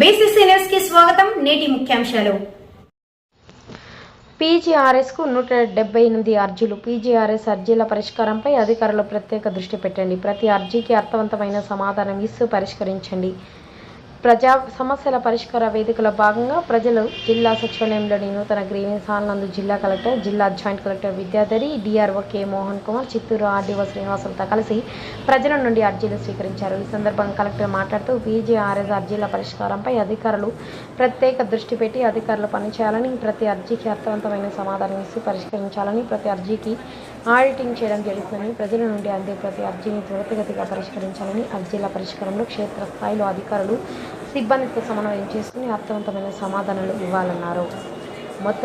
BCC కు స్వాగతం. నేటి ముఖ్యాంశాలు. నూట డెబ్బై ఎనిమిది అర్జీలు. పీజీఆర్ఎస్ అర్జీల పరిష్కారంపై అధికారులు ప్రత్యేక దృష్టి పెట్టండి. ప్రతి అర్జీకి అర్థవంతమైన సమాధానం ఇస్తూ పరిష్కరించండి. ప్రజా సమస్యల పరిష్కార వేదికలో భాగంగా ప్రజలు జిల్లా సచివాలయంలోని నూతన గ్రీవెన్స్ హాల్ నందు జిల్లా కలెక్టర్ జిల్లా joint collector Vidyadhari DRO K Mohan Kumar Chittoor RDO శ్రీనివాసులతో కలిసి ప్రజల నుండి అర్జీలు స్వీకరించారు. ఈ సందర్భంగా కలెక్టర్ మాట్లాడుతూ పీజీఆర్ఎస్ అర్జీల పరిష్కారంపై అధికారులు ప్రత్యేక దృష్టి పెట్టి అధికారులు పనిచేయాలని ప్రతి అర్జీకి అర్థవంతమైన సమాధానం ఇస్తూ పరిష్కరించాలని ప్రతి అర్జీకి ఆడిటింగ్ చేయడం జరుగుతుందని ప్రజల నుండి అందే ప్రతి అర్జీని త్వరితగతిగా పరిష్కరించాలని అర్జీల పరిష్కారంలో క్షేత్రస్థాయిలో అధికారులు సిబ్బందితో సమన్వయం చేసుకుని అర్థవంతమైన సమాధానాలు ఇవ్వాలన్నారు. మొత్తం